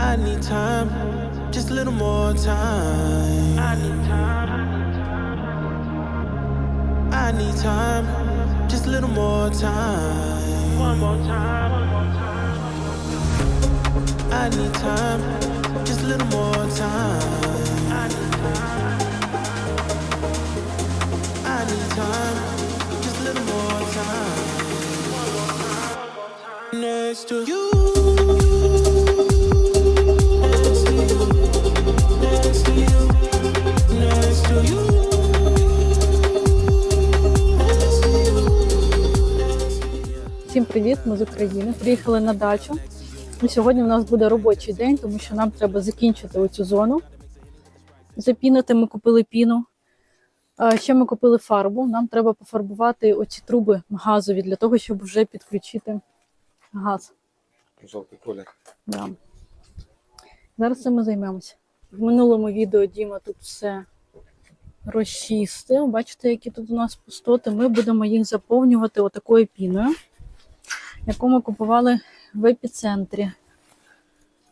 I need time, just a little more time. I need time. I need time, just a little more time. One more time. I need time, just a little more time. I need time. I need time, just a little more time. Next to you. Привіт! Ми з України. Приїхали на дачу. І сьогодні у нас буде робочий день, тому що нам треба закінчити оцю зону. Запінити ми купили піну. Ще ми купили фарбу. Нам треба пофарбувати оці труби газові для того, щоб вже підключити газ. Жовтий колір. Да. Зараз цим ми займемося. В минулому відео Діма тут все розчистив. Бачите, які тут у нас пустоти. Ми будемо їх заповнювати отакою піною, яку ми купували в епіцентрі.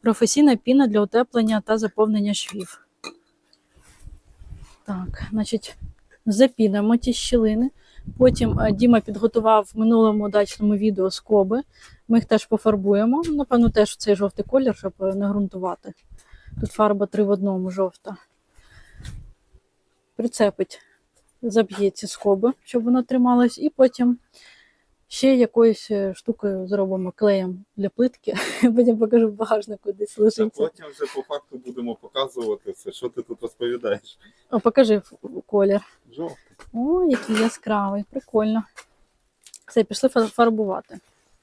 Професійна піна для утеплення та заповнення швів. Так, значить, запінимо ті щілини. Потім е, Діма підготував в минулому дачному відео скоби. Ми їх теж пофарбуємо. Напевно, теж в цей жовтий колір, щоб е, не ґрунтувати. Тут фарба три в одному жовта. Прицепить, заб'є ці скоби, щоб воно трималось, і потім ще якоюсь е, штукою зробимо клеєм для плитки. Потім покажу в багажнику десь Та потім вже по факту будемо показувати це. Що ти тут розповідаєш? О, покажи колір. Жовтий. О, який яскравий, прикольно. Все, пішли фар- фарбувати.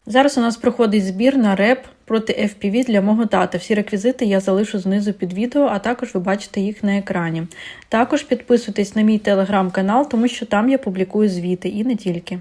Зараз у нас проходить збір на реп проти FPV для мого тата. Всі реквізити я залишу знизу під відео, а також ви бачите їх на екрані. Також підписуйтесь на мій телеграм-канал, тому що там я публікую звіти і не тільки.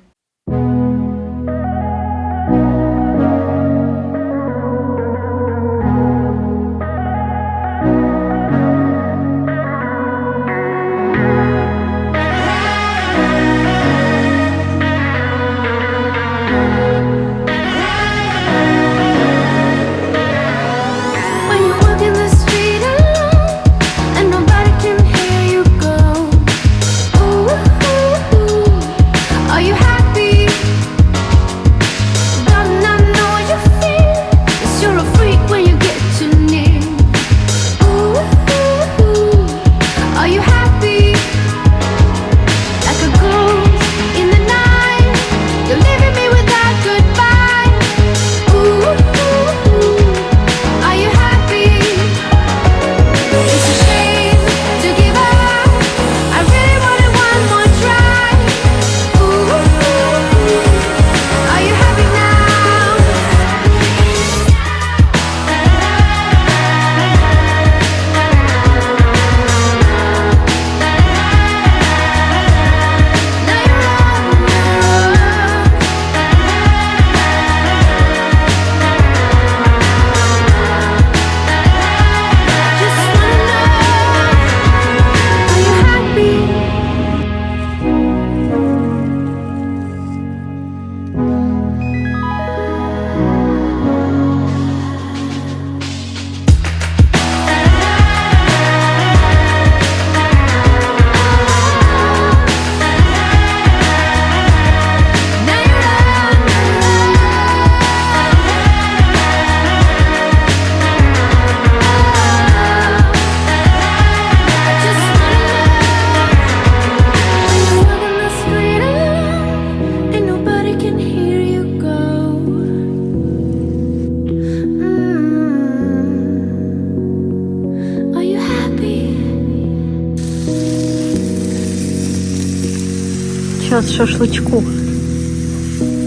Час шашличку.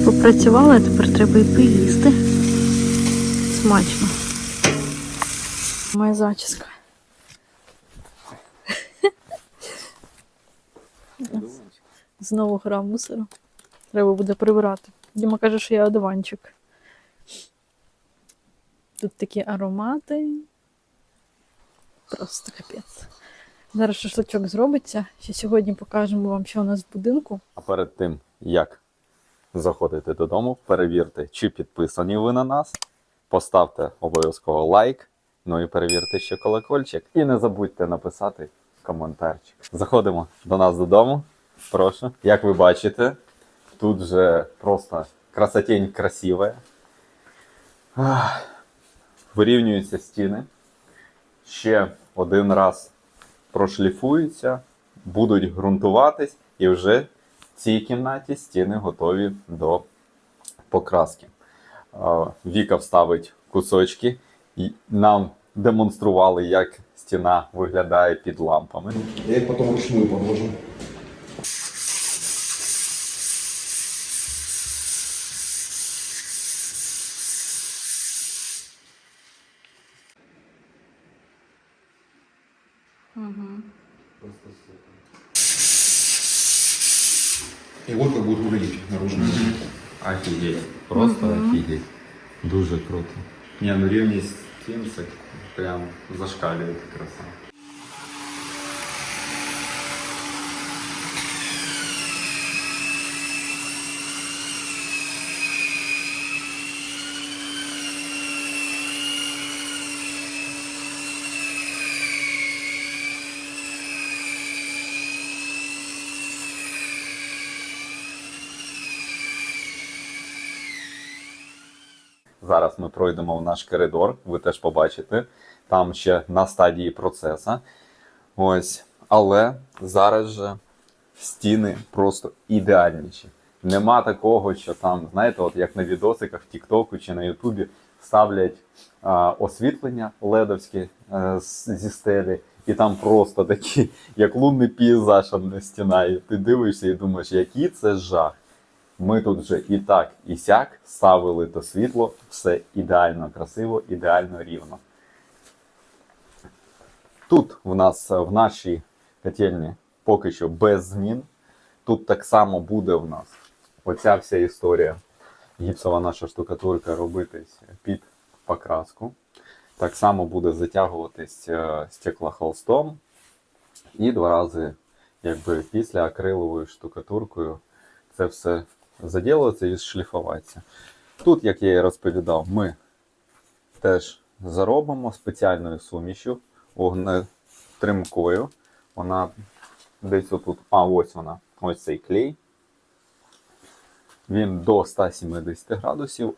Попрацювала, тепер треба і поїсти. Смачно. Моя зачіска. Знову гра мусору. Треба буде прибрати. Діма каже, що я одуванчик. Тут такі аромати. Просто капець. Зараз шашличок зробиться. Ще сьогодні покажемо вам, що у нас в будинку. А перед тим, як заходити додому, перевірте, чи підписані ви на нас. Поставте обов'язково лайк Ну і перевірте ще колокольчик. І не забудьте написати коментарчик. Заходимо до нас додому. Прошу. Як ви бачите, тут же просто красотень красива. Вирівнюються стіни. Ще один раз прошліфуються, будуть ґрунтуватись, і вже в цій кімнаті стіни готові до покраски. Віка вставить кусочки, і нам демонстрували, як стіна виглядає під лампами. Я потім их потом вручную подложу. И вот как будет выглядеть наружная. Офігеть. Просто офігеть. Дуже круто. Ні, ну рівність стін це прям зашкалює краса. Зараз ми пройдемо в наш коридор, ви теж побачите. Там ще на стадії процесу. Ось. Але зараз же стіни просто ідеальніші. Нема такого, що там, знаєте, от як на відосиках в Тіктоку чи на Ютубі ставлять а, освітлення ледовське е, зі стелі, і там просто такі, як лунний пейзаж одна стіна. І ти дивишся і думаєш, який це жах. Ми тут вже і так, і сяк ставили то світло, все ідеально красиво, ідеально рівно. Тут в нас е, в нашій котельні поки що без змін. Тут так само буде в нас оця вся історія. Гіпсова наша штукатурка робитись під покраску. Так само буде затягуватись е, стеклохолстом. І два рази, якби після акриловою штукатуркою, це все заділиться і шліфуватися. Тут, як я і розповідав, ми теж заробимо спеціальною сумішю вогнетримкою. Вона десь отут. А, ось вона. Ось цей клей. Він до 170 градусів.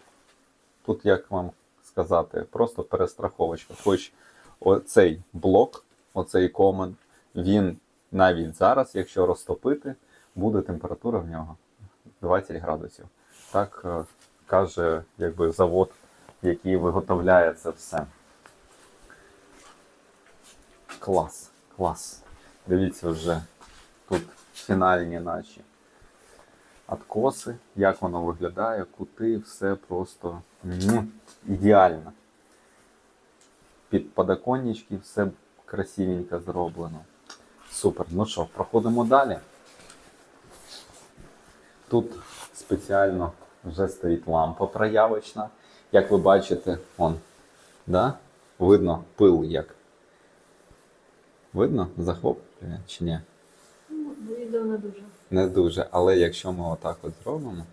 Тут, як вам сказати, просто перестраховочка. Хоч оцей блок, оцей комен, він навіть зараз, якщо розтопити, буде температура в нього 20 градусів. Так е, каже якби, завод, який виготовляє це все. Клас, клас. Дивіться вже тут фінальні наші откоси, як воно виглядає, кути, все просто ідеально. Під подоконнички все красивенько зроблено. Супер. Ну що, проходимо далі. Тут спеціально вже стоїть лампа проявочна. Як ви бачите, он, да? видно пил як. Видно? Захоплює чи ні? Відео не дуже. Не дуже. Але якщо ми отак от зробимо,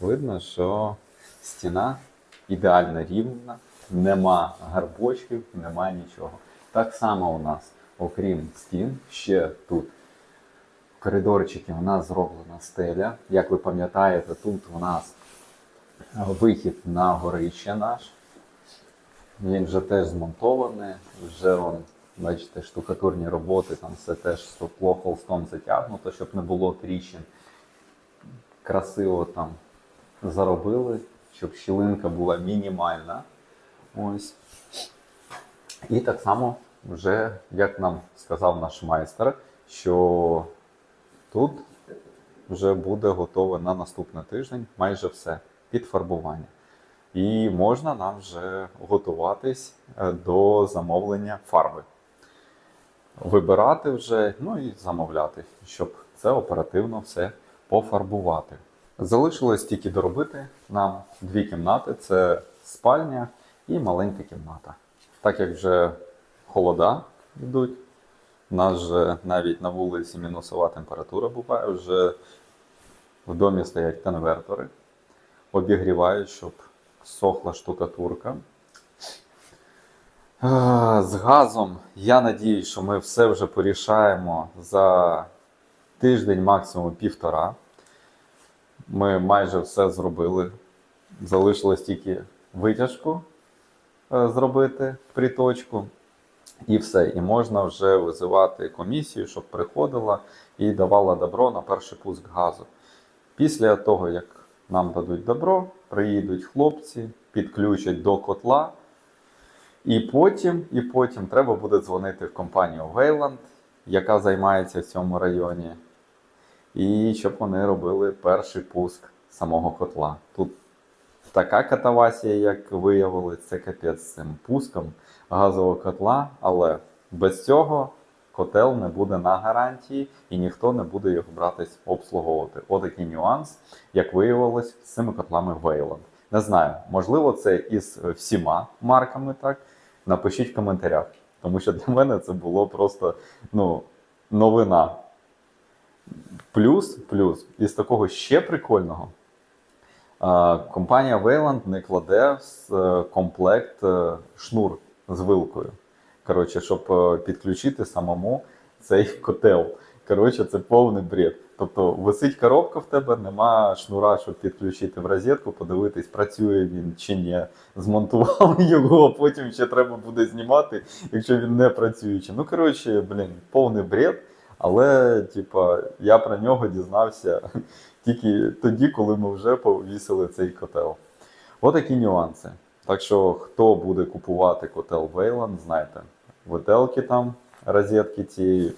видно, що стіна ідеально рівна, нема гарбочків, нема нічого. Так само у нас, окрім стін, ще тут коридорчики у нас зроблена стеля. Як ви пам'ятаєте, тут у нас вихід на горище наш. Він вже теж змонтований, вже он, бачите, штукатурні роботи, там все теж стекло холстом затягнуто, щоб не було тріщин. Красиво там заробили, щоб щілинка була мінімальна. Ось. І так само, вже, як нам сказав наш майстер, що тут вже буде готове на наступний тиждень майже все під фарбування. І можна нам вже готуватись е, до замовлення фарби. Вибирати вже, ну і замовляти, щоб це оперативно все пофарбувати. Залишилось тільки доробити нам дві кімнати: це спальня і маленька кімната. Так як вже холода йдуть, у нас же навіть на вулиці мінусова температура буває, вже в домі стоять конвертори, обігрівають, щоб сохла штукатурка. З газом я надію, що ми все вже порішаємо за тиждень, максимум півтора. Ми майже все зробили. Залишилось тільки витяжку е, зробити, приточку. І все. І можна вже визивати комісію, щоб приходила і давала добро на перший пуск газу. Після того, як нам дадуть добро, приїдуть хлопці, підключать до котла. І потім, і потім треба буде дзвонити в компанію Wayland, яка займається в цьому районі, і щоб вони робили перший пуск самого котла. Тут така катавасія, як виявилось, це капець з цим пуском газового котла, але без цього котел не буде на гарантії і ніхто не буде його братись обслуговувати. Отакий нюанс, як виявилось, з цими котлами Wayland. Не знаю, можливо, це із всіма марками так. Напишіть в коментарях, тому що для мене це було просто ну, новина. Плюс, плюс, із такого ще прикольного, компанія Wayland не кладе в е, комплект е, шнур з вилкою. Коротше, щоб е, підключити самому цей котел. Коротше, це повний бред. Тобто висить коробка в тебе, нема шнура, щоб підключити в розетку, подивитись, працює він чи ні. Змонтували його, а потім ще треба буде знімати, якщо він не працюючий. Ну, коротше, блін, повний бред. Але, типа, я про нього дізнався тільки тоді, коли ми вже повісили цей котел. Отакі нюанси. Так що, хто буде купувати котел Wayland, знайте, виделки там, розетки цієї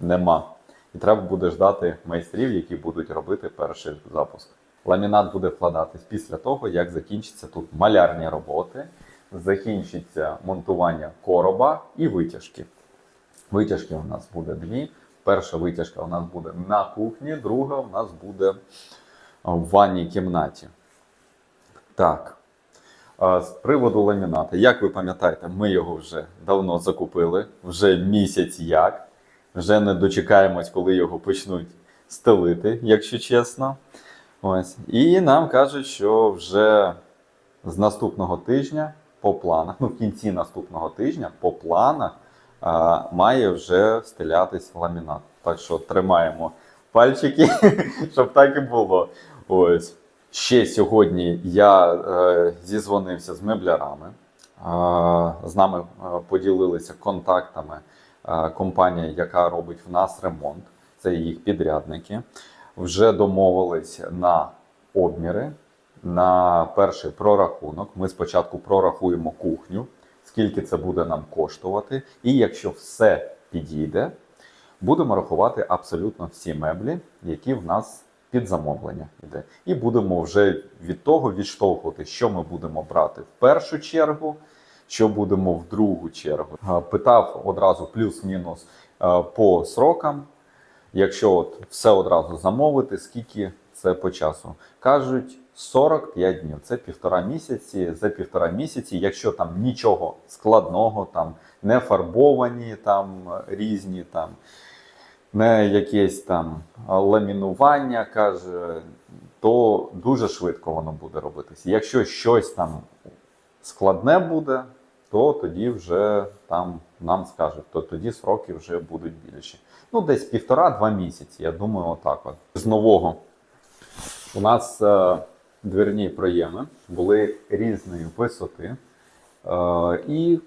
нема. І треба буде ждати майстрів, які будуть робити перший запуск. Ламінат буде вкладатись після того, як закінчаться тут малярні роботи, закінчиться монтування короба і витяжки. Витяжки у нас буде дві. Перша витяжка у нас буде на кухні, друга у нас буде в ванній кімнаті. Так. З приводу ламіната, як ви пам'ятаєте, ми його вже давно закупили, вже місяць як. Вже не дочекаємось, коли його почнуть стелити, якщо чесно. Ось. І нам кажуть, що вже з наступного тижня по планах, ну в кінці наступного тижня по планах а, має вже стелятись ламінат. Так що тримаємо пальчики, щоб так і було. Ось. Ще сьогодні я е, зізвонився з меблярами. Е, з нами е, поділилися контактами е, компанія, яка робить в нас ремонт. Це їх підрядники. Вже домовились на обміри, на перший прорахунок. Ми спочатку прорахуємо кухню, скільки це буде нам коштувати. І якщо все підійде, будемо рахувати абсолютно всі меблі, які в нас під замовлення йде. І будемо вже від того відштовхувати, що ми будемо брати в першу чергу, що будемо в другу чергу. Питав одразу плюс-мінус по срокам. Якщо от все одразу замовити, скільки це по часу? Кажуть 45 днів. Це півтора місяці. За півтора місяці, якщо там нічого складного, там не фарбовані, там різні там не якесь там ламінування, каже, то дуже швидко воно буде робитися. Якщо щось там складне буде, то тоді вже там нам скажуть, то тоді сроки вже будуть більші. Ну, десь півтора-два місяці, я думаю, отак от. З нового у нас е, дверні проєми були різної висоти, е, і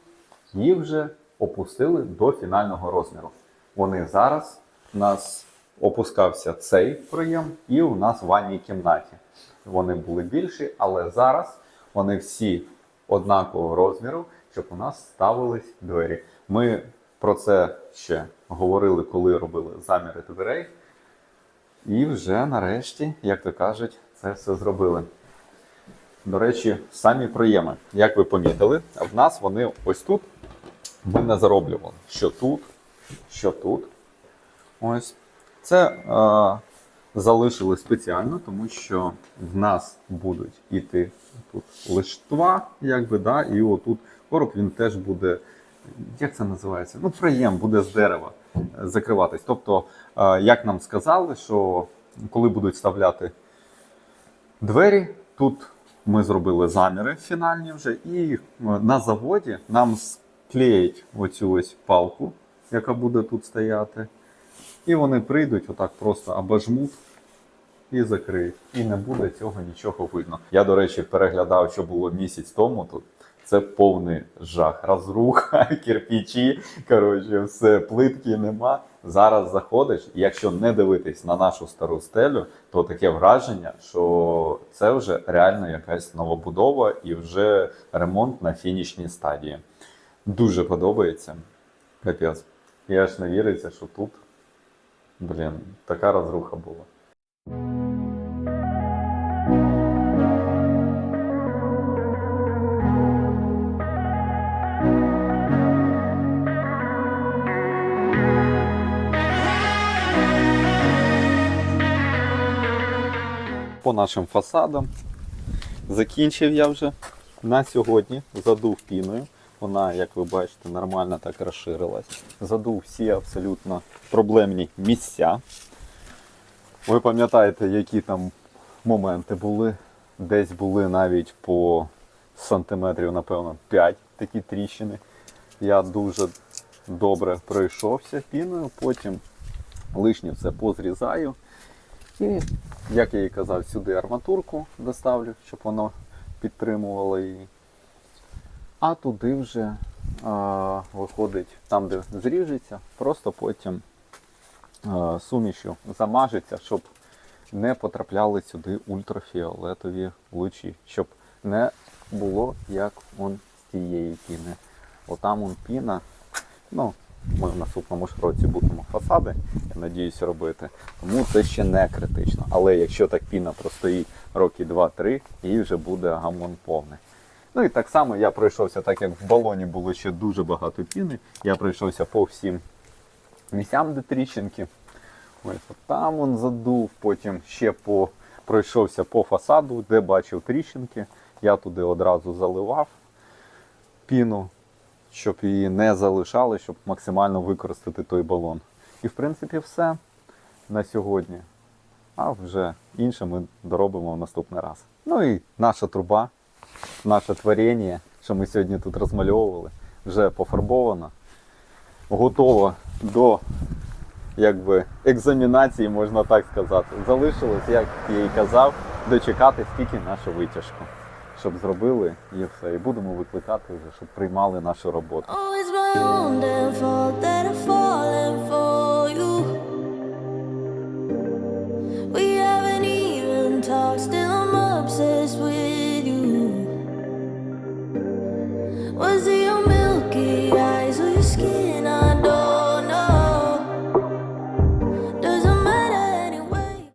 їх вже опустили до фінального розміру. Вони зараз у нас опускався цей проєм, і у нас в ванній кімнаті. Вони були більші, але зараз вони всі однакового розміру, щоб у нас ставились двері. Ми про це ще говорили, коли робили заміри дверей. І вже нарешті, як то кажуть, це все зробили. До речі, самі проєми, як ви помітили, в нас вони ось тут ми не зароблювали. Що тут, що тут. Ось. Це е, залишили спеціально, тому що в нас будуть іти тут лиштва, якби, да, і отут короб він теж буде, як це називається? Ну, проєм буде з дерева е, закриватись. Тобто, е, як нам сказали, що коли будуть вставляти двері, тут ми зробили заміри фінальні вже, і е, на заводі нам клеїть оцю ось палку, яка буде тут стояти. І вони прийдуть отак просто обожмуть і закриють. І не буде цього нічого видно. Я, до речі, переглядав, що було місяць тому тут. Це повний жах. Розруха, кирпичі, коротше, все, плитки нема. Зараз заходиш, і якщо не дивитись на нашу стару стелю, то таке враження, що це вже реально якась новобудова і вже ремонт на фінішній стадії. Дуже подобається. Капець. І аж не віриться, що тут, блін, така розруха була. По нашим фасадам закінчив я вже на сьогодні. Задув піною. Вона, як ви бачите, нормально так розширилась. Задув всі абсолютно проблемні місця. Ви пам'ятаєте, які там моменти були? Десь були навіть по сантиметрів, напевно, 5 такі тріщини. Я дуже добре пройшовся піною, потім лишнє все позрізаю. І, як я і казав, сюди арматурку доставлю, щоб воно підтримувало її. А туди вже а, виходить, там, де зріжеться, просто потім а, сумішю замажеться, щоб не потрапляли сюди ультрафіолетові лучі, щоб не було як он з тієї піни. Отам он піна. Ну, ми в наступному ж році будемо фасади, я надіюся, робити. Тому це ще не критично. Але якщо так піна простоїть роки 2-3, їй вже буде гамон повний. Ну і так само я пройшовся, так як в балоні було ще дуже багато піни. Я пройшовся по всім місцям, де тріщинки. Ось там он задув, потім ще по, пройшовся по фасаду, де бачив тріщинки. Я туди одразу заливав піну, щоб її не залишали, щоб максимально використати той балон. І в принципі все на сьогодні. А вже інше ми доробимо в наступний раз. Ну і наша труба, наше творіння, що ми сьогодні тут розмальовували, вже пофарбовано. Готово до якби, екзамінації, можна так сказати. Залишилось, як я і казав, дочекатись тільки нашу витяжку. Щоб зробили і все. І будемо викликати вже, щоб приймали нашу роботу.